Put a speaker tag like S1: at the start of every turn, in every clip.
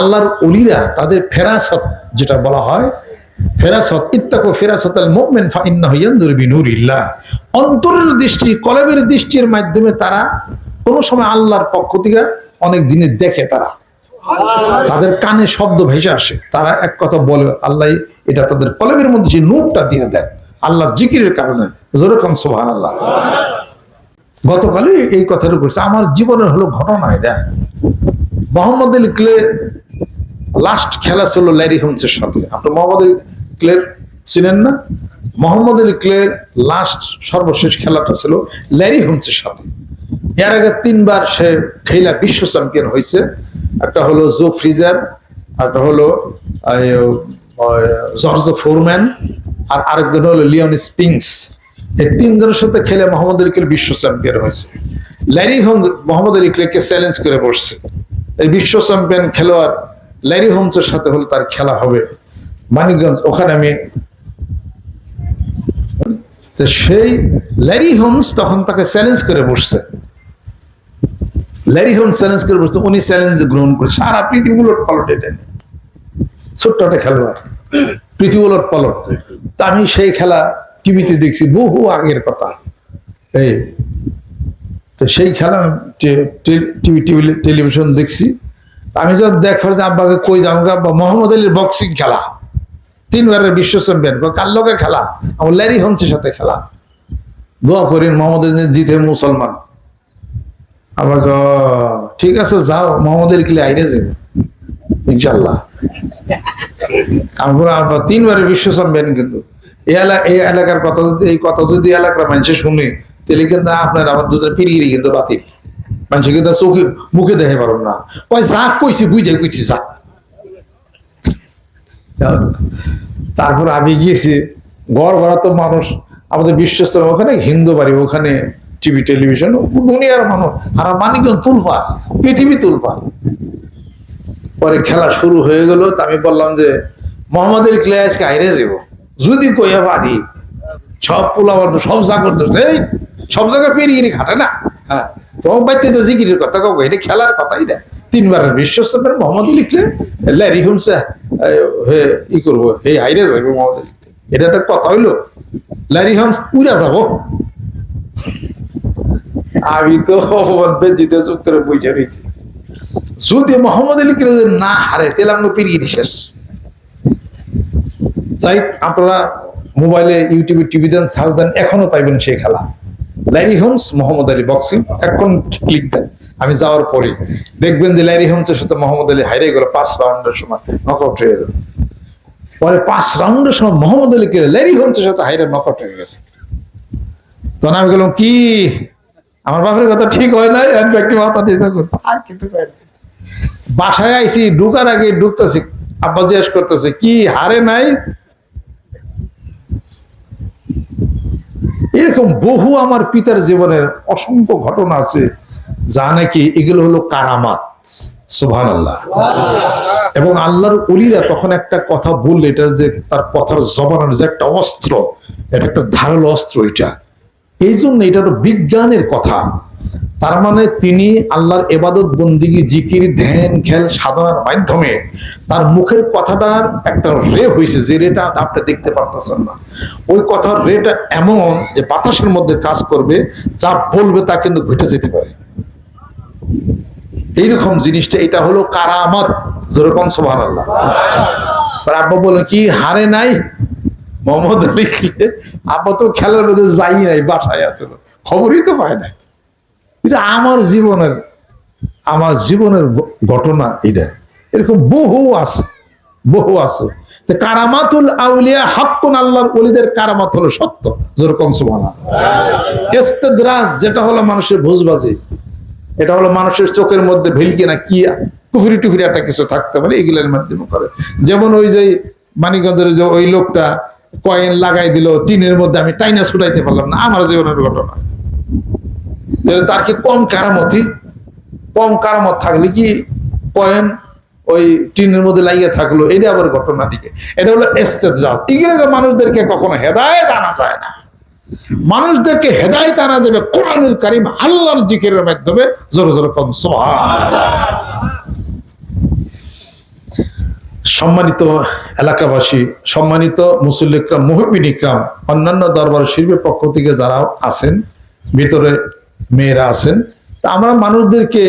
S1: আল্লাহর অলিরা তাদের ফেরাসত যেটা বলা হয় ফেরাসত ইত্তাকো ফেরাসত আল মুমিন ফাইন্নাহু ইয়ানজুরু বিনুরিল্লাহ। অন্তরের দৃষ্টি কলবের দৃষ্টির মাধ্যমে তারা কোনো সময় আল্লাহর পক্ষ থেকে অনেক জিনিস দেখে তারা। তাদের কানে শব্দ ভেসে আসে। তারা এক কথা বলে আল্লাহ এটা তাদের কলবের মধ্যে যে নূরটা দিয়ে দেন আল্লাহর জিকিরের কারণে। যেরকম সোহান আল্লাহ গতকালই এই কথাটা করছে আমার জীবনের হলো ঘটনা এটা। মোহাম্মদ আলী ক্লে লাস্ট খেলা ছিল ল্যারি হোমসের সাথে। আপনি মোহাম্মদ আলী চিনেন না? মোহাম্মদ আলী লাস্ট সর্বশেষ খেলাটা ছিল ল্যারি হোমসের সাথে। এর আগে তিনবার সে খেলা বিশ্ব চ্যাম্পিয়ন হয়েছে। একটা হলো জো ফ্রিজার, একটা হলো জর্জ ফোরম্যান, আর আরেকজন হলো লিওন স্পিংস। এই তিনজনের সাথে খেলে মোহাম্মদ আলী বিশ্ব চ্যাম্পিয়ন হয়েছে। ল্যারি হোম মোহাম্মদ আলী চ্যালেঞ্জ করে বসছে। এই বিশ্ব চ্যাম্পিয়ন খেলোয়াড় ল্যারি হোমসের সাথে হলে তার খেলা হবে। মানিকগঞ্জ, ওখানে আমি সেই ল্যারি হোমস তখন তাকে চ্যালেঞ্জ করে বসছে। ল্যারি হোমস চ্যালেঞ্জ করে বসছে, উনি চ্যালেঞ্জ গ্রহণ করে, সারা পৃথিবী উলট পালট এটা। ছোট্ট একটা খেলোয়াড় পৃথিবী উলট পালট আমি সেই খেলা টিভিতে দেখছি, বহু আগের কথা। এই তো সেই খেলা টিভি টিভি টেলিভিশন দেখছি। আমি যখন দেখবার যে আব্বাকে কই যাব আব্বা মোহাম্মদ আলীর বক্সিং খেলা। তিনবারের বিশ্ব চ্যাম্পিয়ন। কার লোকে খেলা? আমার ল্যারি হোমসের সাথে খেলা। দোয়া করি মোহাম্মদ জিতে মুসলমান। আবার ক, ঠিক আছে যাও মোহাম্মদ আলী খেলে আইরে যাবে। ইনশাল্লাহ আমরা আবার তিনবারের বিশ্ব চ্যাম্পিয়ন কিন্তু। এই এলাকার কথা যদি এই কথা যদি এলাকার মানুষে শুনে তাহলে কিন্তু আপনার আমার দুধের পিড়িয়ে কিন্তু বাতিল। মানুষে কিন্তু চোখে, মুখে দেখে পারব না। কয়, যা কইছি, বুঝে কইছি, যা। তারপর আমি গিয়েছি, ঘর ভরা তো মানুষ, আমাদের বিশ্বস্ত ওখানে হিন্দু বাড়ি, ওখানে টিভি, টেলিভিশন, দুনিয়ার মানুষ। আর মানিকগঞ্জ তুলপার পৃথিবী তুলপার পরে খেলা শুরু হয়ে গেল, তা আমি বললাম যে মোহাম্মদের ক্লে আজকে হাইরে যাব যদি কইয়া পারি, সব পোলাবার সব ধরছে এই সব জায়গায় পেরিয়ে খাটে না। হ্যাঁ। তোমার বাড়িতে যে জিকিরের কথা কাউকে এটা খেলার কথাই না। তিনবারের বিশ্বস্তপের মোহাম্মদ লিখলে ল্যারি হোমসে হয়ে ই করব এই হাইরে যাবে মোহাম্মদ লিখলে। এটা একটা কথা হইল। ল্যারি হোমস উড়া যাব। আমি তো অপমান বেজিতে চুপ করে বইটা রয়েছি যদি মোহাম্মদ আলী যদি না হারে তাহলে আমরা পেরিয়ে নি শেষ। যাই আপনারা মোবাইলে ইউটিউবে টিভি দেন সার্চ দেন এখনও পাইবেন সেই খেলা। Larry Holmes Muhammad Ali boxing এখন ক্লিক দেন, আমি যাওয়ার পরে দেখবেন যে ল্যারি হোমসের সাথে মোহাম্মদ আলী হাইরে গেল পাঁচ রাউন্ডের সময় নকআউট হয়ে গেল। পরে পাঁচ রাউন্ডের সময় মোহাম্মদ আলী কে ল্যারি হোমসের সাথে হাইরে নকআউট হয়ে গেছে। তখন আমি গেলাম কি? আমার বাপের কথা ঠিক হয় নাই? আমি একটি মাথা দিয়ে করতে আর কিছু বাসায় আইসি ঢুকার আগে ঢুকতেছি, আব্বা জিজ্ঞেস করতেছে, কি, হারে নাই? এরকম বহু আমার পিতার জীবনের অসংখ্য ঘটনা আছে, যা নাকি এগুলো হলো কারামাত সুভান আল্লাহ এবং আল্লাহর উলিরা তখন একটা কথা বললে, এটা যে তার কথার জবানের যে একটা অস্ত্র, এটা একটা ধারালো অস্ত্র এটা। এই জন্য এটা বিজ্ঞানের কথা। তার মানে তিনি আল্লাহর এবাদত, বন্দিগি, জিকির, ধ্যান, খেল সাধনার মাধ্যমে তার মুখের কথাটার একটা রে হয়েছে যে রেটা আপনি দেখতে পারতেছেন না। ওই কথার রেটা এমন যে বাতাসের মধ্যে কাজ করবে, যা বলবে তা কিন্তু ঘটে যেতে পারে। এইরকম জিনিসটা, এটা হলো কারামত। যেরকম সোহান আল্লাহ আব্বা বলে কি, হারে নাই? মোহাম্মদ আলী আব্বা তো খেলার মধ্যে যাই নাই, বাসায় আছে। খবরই তো পায় না এটা আমার জীবনের আমার জীবনের ঘটনা এটা। এরকম বহু আছে বহু আছে। কারামাতুল আউলিয়া হাক্কুন আল্লাহর ওলিদের কারামাত হলো সত্য, যেরকম ইস্তেদরাজ যেটা হলো মানুষের ভুজবাজি, এটা হলো মানুষের চোখের মধ্যে ভিলকে না কি, কুফুরি টুফুরি একটা কিছু থাকতে পারে, এগুলোর মাধ্যমে করে। যেমন ওই যে মানিকগঞ্জের যে ওই লোকটা কয়েন লাগাই দিল, টিনের মধ্যে আমি টাইনা ছুটাইতে পারলাম না, আমার জীবনের ঘটনা। তার কি কম কারামতি? কম কারামত থাকলে কি কয়েন ওই টিনের মধ্যে লাগিয়ে থাকল? এটা আবার ঘটনা দিকে এটা হলো এস্তেজাল ইংরেজি মানুষদেরকে কখনো হেদায়ত আনা যায় না। মানুষদেরকে হেদায়ত আনা যাবে কোরআনুল কারিম আল্লাহর জিকিরের মাধ্যমে। জোর জোর কম সম্মানিত এলাকাবাসী, সম্মানিত মুসল্লি ইকরাম ইকরাম, অন্যান্য দরবার শিল্পের পক্ষ থেকে যারা আছেন, ভিতরে মেয়েরা আছেন। তা আমরা মানুষদেরকে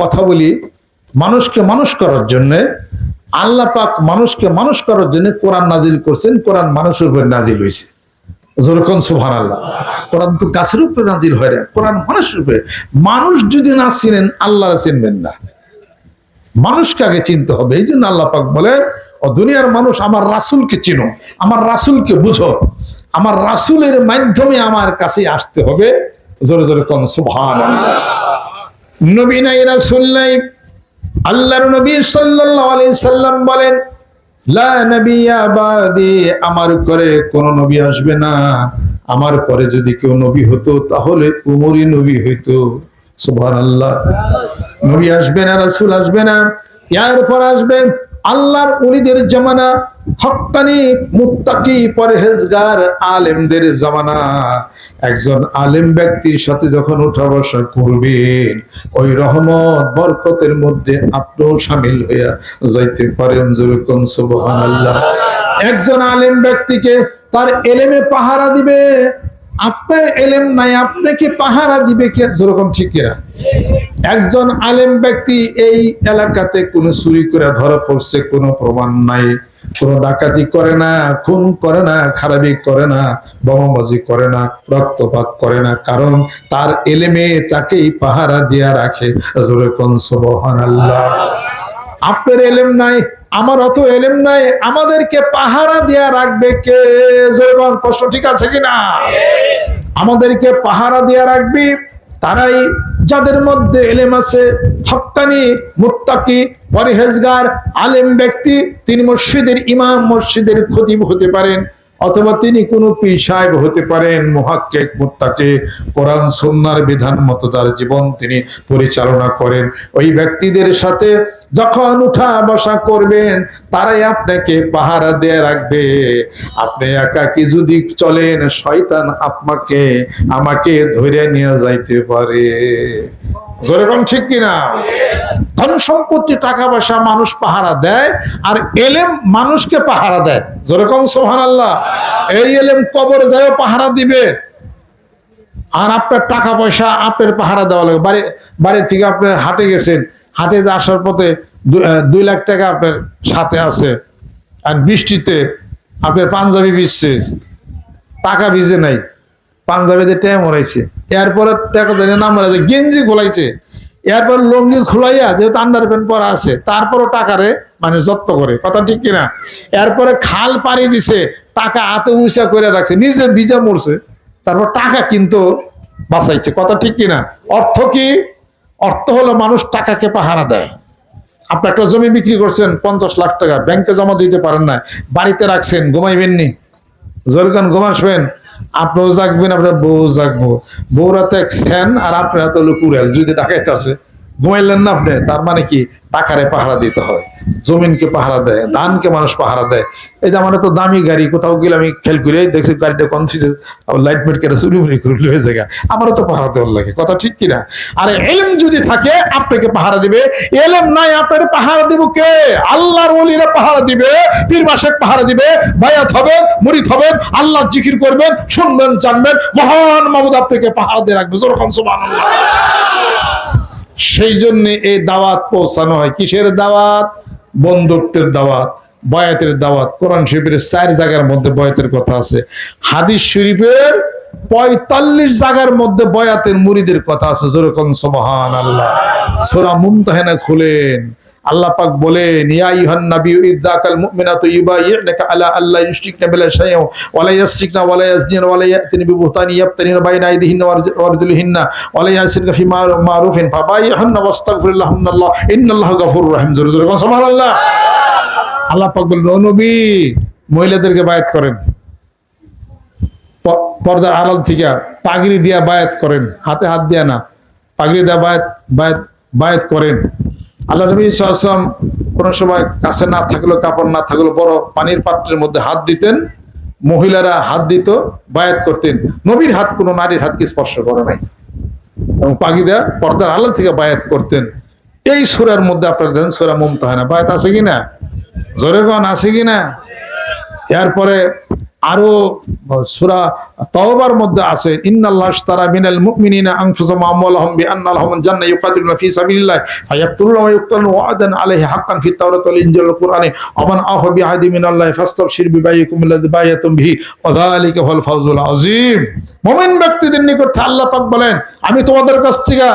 S1: কথা বলি, মানুষকে মানুষ করার জন্য, আল্লাহ পাক মানুষকে মানুষ করার জন্য কোরআন নাজিল করছেন, কোরআন মানুষের উপরে নাজিল হয়েছে। যেরকম সুহান আল্লাহ কোরআন তো গাছের উপরে নাজিল হয় না, কোরআন মানুষের উপরে। মানুষ যদি না চিনেন আল্লাহ চিনবেন না। মানুষকে আগে চিনতে হবে, এই জন্য আল্লাহ পাক বলে ও দুনিয়ার মানুষ আমার রাসুলকে চিনো, আমার রাসুলকে বুঝো। আমার রাসুলের মাধ্যমে আমার কাছে আসতে হবে। জোরে জোরে কোন সুভান নবী নাই আল্লাহর নবী আলাইহি সাল্লাম বলেন আমার করে কোন নবী আসবে না। আমার পরে যদি কেউ নবী হতো, তাহলে উমরই নবী হইতো। সুবহানাল্লাহ। নবী আসবে না, রাসূল আসবে না। ইয়ার পর আসবে আল্লাহর উলিদের জামানা। হক্কানি মুত্তাকি পরহেজগার আলেমদের জামানা। একজন আলেম ব্যক্তির সাথে যখন উঠা বসা করবেন, ওই রহমত, বরকতের মধ্যে আপনিও সামিল হইয়া যাইতে পারেন যেরকম সুবহানাল্লাহ। একজন আলেম ব্যক্তিকে তার এলেমে পাহারা দিবে, আপনার এলেম নাই আপনাকে পাহারা দিবে কে? যেরকম ঠিক কিনা? একজন আলেম ব্যক্তি এই এলাকাতে কোনো চুরি করে ধরা পড়ছে, কোনো প্রমাণ নাই। কোনো ডাকাতি করে না, খুন করে না, খারাপি করে না, বোমাবাজি করে না, রক্তপাত করে না। কারণ তার এলেমে তাকেই পাহারা দিয়া রাখে। আপনার এলেম নাই, আমার অত এলেম নাই, আমাদেরকে পাহারা দিয়া রাখবে কে? যেরকম প্রশ্ন ঠিক আছে কিনা? আমাদেরকে পাহারা দিয়া রাখবি। তারাই যাদের মধ্যে এলেম আছে, হক্কানি, মুত্তাকি পরহেজগার, আলেম ব্যক্তি, তিনি মসজিদের ইমাম, মসজিদের খতিব হতে পারেন, অথবা তিনি কোনো পীর সাহেব হতে পারেন, মুহাক্কেক, মুত্তাকে, কোরআন, সুন্নার বিধান মতো তার জীবন তিনি পরিচালনা করেন। ওই ব্যক্তিদের সাথে যখন উঠা বসা করবেন, তারাই আপনাকে পাহারা দিয়ে রাখবে। আপনি একাকি যদি চলেন, শয়তান আপনাকে, আমাকে ধরে নিয়ে যাইতে পারে। যেরকম ঠিক কিনা? ধন সম্পত্তি, টাকা পয়সা মানুষ পাহারা দেয়, আর এলেম মানুষকে পাহারা দেয়। যেরকম সোহান আল্লাহ এই এলেম কবর যায় পাহারা দিবে। আর আপনার টাকা পয়সা আপনার পাহারা দেওয়া লাগে বাড়ি বাড়ি থেকে আপনি হাটে গেছেন। হাটে যে আসার পথে দুই লাখ টাকা আপনার সাথে আছে। আর বৃষ্টিতে আপনার পাঞ্জাবি ভিজছে টাকা ভিজে নাই। পাঞ্জাবিতে ট্যাম মরাইছে এরপরে টাকা জানি না মরাইছে গেঞ্জি খোলাইছে এরপর লঙ্গি খোলাইয়া যেহেতু আন্ডার প্যান্ট পরা আছে, তারপরও টাকারে মানে যত্ন করে। কথা ঠিক কিনা? এরপরে খাল পাড়ি দিছে, টাকা হাতে উইসা করে রাখছে, নিজে ভিজা মরছে, তারপর টাকা কিন্তু বাঁচাইছে। কথা ঠিক কিনা? অর্থ কি? অর্থ হলো মানুষ টাকাকে পাহারা দেয়। আপনি একটা জমি বিক্রি করছেন, পঞ্চাশ লাখ টাকা, ব্যাংকে জমা দিতে পারেন না, বাড়িতে রাখছেন ঘুমাইবেননি জোরগান ঘুমাসবেন আপনিও জাগবেন, আপনার বউ জাগবো। বউরা তো এক স্যান আর আপনারা তো হলো কুড়াল যদি ডাকাইতে আছে। ঘুমাইলেন না আপনি? তার মানে কি? টাকারে পাহারা দিতে হয়। জমিনকে পাহারা দেয়, ধানকে মানুষ পাহারা দেয়। এই যে আমার তো দামি গাড়ি, কোথাও গেলে আমি খেল করে দেখছি গাড়িটা কনফিউজ লাইট মেট কেটে চুরি মুড়ি করে হয়ে যায় আমারও তো পাহারা দেওয়ার লাগে, কথা ঠিক কিনা? আর এলম যদি থাকে, আপনাকে পাহারা দিবে। এলম নাই, আপনার পাহারা দিব কে? আল্লাহর ওলিরা পাহারা দিবে, পীর মাসেক পাহারা দিবে, বায়াত হবেন, মুরিদ হবেন, আল্লাহ জিকির করবেন, শুনবেন, জানবেন, মহান মামুদ আপনাকে পাহারা দিয়ে রাখবে যেরকম সুবহানাল্লাহ। সেই জন্য এই দাওয়াত পৌঁছানো হয়। কিসের দাওয়াত? বন্ধুত্বের দাওয়াত, বয়াতের দাওয়াত, কোরআন শরীফের চার জায়গার মধ্যে বয়াতের কথা আছে। হাদিস শরীফের পঁয়তাল্লিশ জায়গার মধ্যে বয়াতের মুড়িদের কথা আছে। যেরকম সোমহান আল্লাহ সোরা মুমতাহেনা খুলেন। আল্লাহ পাক বলেন ইয়া আইয়ুহান নাবিয়্যু ইযযাকাল মুমিনাতু ইউবাইয়ুনাকা আলা আল্লা ইউশরিকনা বিল্লাহি শাইআন ওয়া লা ইয়াসরিকনা ওয়া লা ইয়াজনিনা ওয়া লা ইয়াতিনা বিবুহতানি ইয়াফতারিনা বাইনা আইদিহিন্না ওয়া আরজুলিহিন্না, ওয়া লা ইয়াসরিকনা ফি মারুফিন, ফাবাইহুন্না ওয়াস্তাগফিরুল্লাহুন্না আল্লাহ ইন্নাল্লাহা গাফুরুর রহিম। জোরে জোরে সুবহানাল্লাহ। আল্লাহ পাক বলেন ও নবী, মহিলাদেরকে বায়াত করেন। পর্দার আড়াল থেকে পাগড়ি দিয়া বায়াত করেন। হাতে হাত দিয়া না, পাগড়ি দিয়া বায়াত বায়াত বায়াত করেন। আল্লাহ নবী সাল্লাম কোনো সময় কাছে না থাকলেও, কাপড় না থাকলেও বড় পানির পাত্রের মধ্যে হাত দিতেন, মহিলারা হাত দিত, বায়াত করতেন। নবীর হাত কোনো নারীর হাতকে স্পর্শ করে নাই। এবং পাগি দেয়া পর্দার আলো থেকে বায়াত করতেন। এই সুরার মধ্যে আপনারা দেখেন সুরা মমতাহানা বায়াত আছে কি না জোরে গন আছে কিনা? এরপরে আরও সূরা তাওবার মধ্যে আছে, ইন্নাল্লাহ আশতারা মিনাল মুমিনিনা আনফুসাহুম আমওয়ালাহুম জান্নাহ ইউকাতিলুনা সাবিলিল্লাহ ওয়া ওয়া'দান আলাইহি হাক্কান ফিত তাওরাতি ওয়াল ইনজিল ওয়াল মান আফা বিআহদি মিনাল্লাহি ফাস্তাবশির বিবাইকুম বিহি ওয়া যালিকা ফাওজুল আযীম। মুমিন ব্যক্তিদের নিকট আল্লাহ পাক বলেন, আমি তোমাদের কাছ থেকে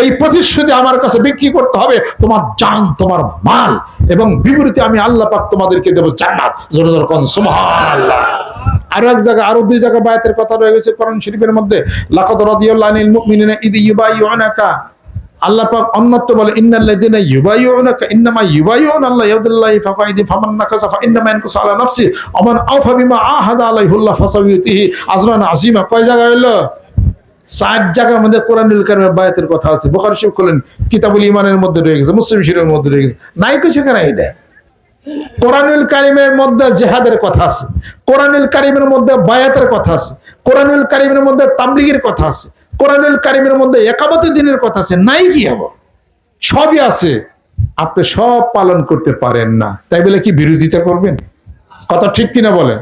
S1: এই প্রতিশ্রুতি আমার কাছে বিক্রি করতে হবে, তোমার জান, তোমার মাল এবং বিপরীতে আমি আল্লাহ পাক তোমাদেরকে দেবো জান্নাত। জোরে জোরে কোন, সুবহানাল্লাহ। আরও এক জায়গা আরও দুই জায়গা বায়াতের কথা রয়ে গেছে কোরআন শরীফের মধ্যে। লাকাদ রাদিয়াল্লাহু আনিল মুমিনিনা ইদ ইউবাইয়ুনাকা আল্লাহ পাক অন্যত্র বলে, ইন্নাল্লাযিনা ইউবাইয়ুনাকা ইন্নামা ইউবাইয়ুনা আল্লাহ ইয়াদুল্লাহি ফাকাইদি ফামান নাকাসা ফাইন্নামা ইয়ানকুসু আলা নাফসি ওয়া মান আওফা বিমা আহাদা আলাইহুল্লাহ ফাসাবিয়তিহি আজরান আযীমা। কয় জায়গা হইল? চার জায়গার মধ্যে কোরআনুল কারিমের বায়াতের কথা আছে। বুখারী শরীফ খুলেন, কিতাবুল ইমানের মধ্যে রয়ে গেছে, মুসলিম শরীফের মধ্যে রয়ে গেছে। নাই কিছু কেন এটা কোরআনুল কারিমের মধ্যে জেহাদের কথা আছে, কোরআনুল কারিমের মধ্যে বায়াতের কথা আছে, কোরআনুল কারিমের মধ্যে তাবলিগের কথা আছে, কোরআনুল কারিমের মধ্যে একাবতের দিনের কথা আছে, নাই কি হব? সবই আছে, আপনি সব পালন করতে পারেন না। তাই বলে কি বিরোধিতা করবেন? কথা ঠিক কিনা বলেন?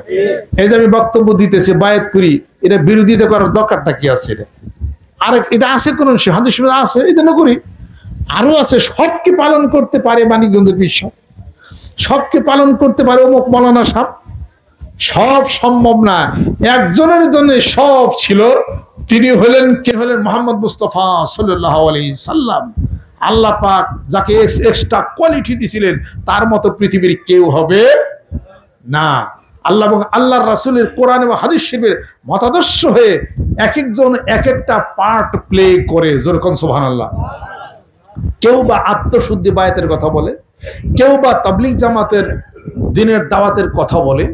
S1: এই যে আমি বক্তব্য দিতেছি, বায়াত করি, এটা বিরোধিতা করার দরকারটা কি আছে এটা? আরেক, এটা আছে কোন হাদিস আছে, এই জন্য করি। আরও আছে সবকে পালন করতে পারে মানিকগঞ্জের বিশ্ব সবকে পালন করতে পারে অমুক মৌলানা সাহ সব সম্ভব না। একজনের জন্য সব ছিল। তিনি হলেন, কে হলেন? মোহাম্মদ মুস্তফা সাল্লাম। আল্লাহ পাক যাকে এক্সট্রা কোয়ালিটি দিছিলেন, তার মতো পৃথিবীর কেউ হবে না। আল্লাহ এবং আল্লাহর রাসূলের কোরআন এবং হাদিস শরীফের মতাদর্শ হয়ে এক একজন এক একটা পার্ট প্লে করে যেরকম আল্লাহ কেউ বা আত্মশুদ্ধি বায়াতের কথা বলে। কেউ বা তাবলিগ জামাতের দিনের দাওয়াতের কথা বলে,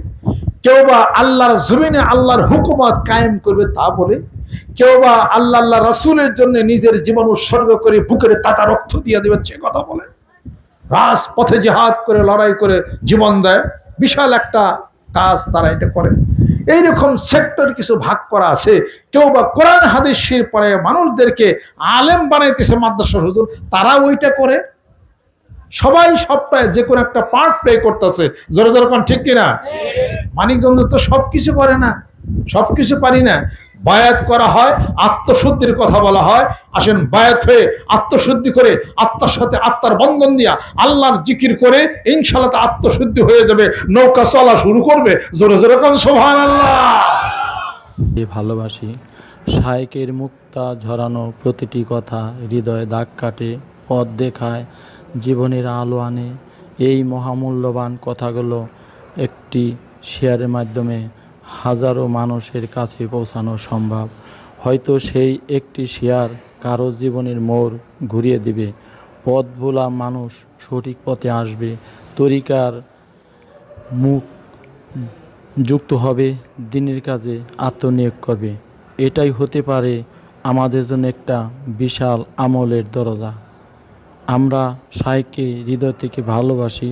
S1: কেউ বা আল্লাহর জমিনে আল্লাহর হুকুমত কায়েম করবে তা বলে, কেউ বা আল্লাহ আল্লাহ রাসূলের জন্য নিজের জীবন উৎসর্গ করে বুকের তাজা রক্ত দিয়ে দেবে, সে কথা বলে। রাজপথে জেহাদ করে, লড়াই করে জীবন দেয়। বিশাল একটা কাজ তারা এটা করে। এইরকম সেক্টর কিছু ভাগ করা আছে। কেউ বা কোরআন হাদিসের পরে মানুষদেরকে আলেম বানাইতেছে মাদ্রাসা হুজুর তারা ওইটা করে। সবাই সবটায় যে কোনো একটা পার্ট প্লে করতেছে। জোরে জোরে কোন ঠিক কিনা? মানিকগঞ্জ তো সবকিছু করে না, সবকিছু পারি না। বায়াত করা হয়, আত্মশুদ্ধির কথা বলা হয়। আসেন বায়াত হয়ে আত্মশুদ্ধি করে আত্মার সাথে আত্মার বন্ধন দিয়া আল্লাহর জিকির করে ইনশাল্লাহ আত্মশুদ্ধি হয়ে যাবে, নৌকা চলা শুরু করবে। জোরে জোরে কোন
S2: যে ভালোবাসি, শায়কের মুক্তা ঝরানো প্রতিটি কথা হৃদয়ে দাগ কাটে, পথ দেখায়। জীবনের আলো আনে। এই মহামূল্যবান কথাগুলো একটি শেয়ারের মাধ্যমে হাজারো মানুষের কাছে পৌঁছানো সম্ভব। হয়তো সেই একটি শেয়ার কারও জীবনের মোড় ঘুরিয়ে দিবে। পথ ভোলা মানুষ সঠিক পথে আসবে। তরিকার মুখ যুক্ত হবে, দিনের কাজে আত্মনিয়োগ করবে। এটাই হতে পারে আমাদের জন্য একটা বিশাল আমলের দরজা। আমরা সাইকে হৃদয় থেকে ভালোবাসি।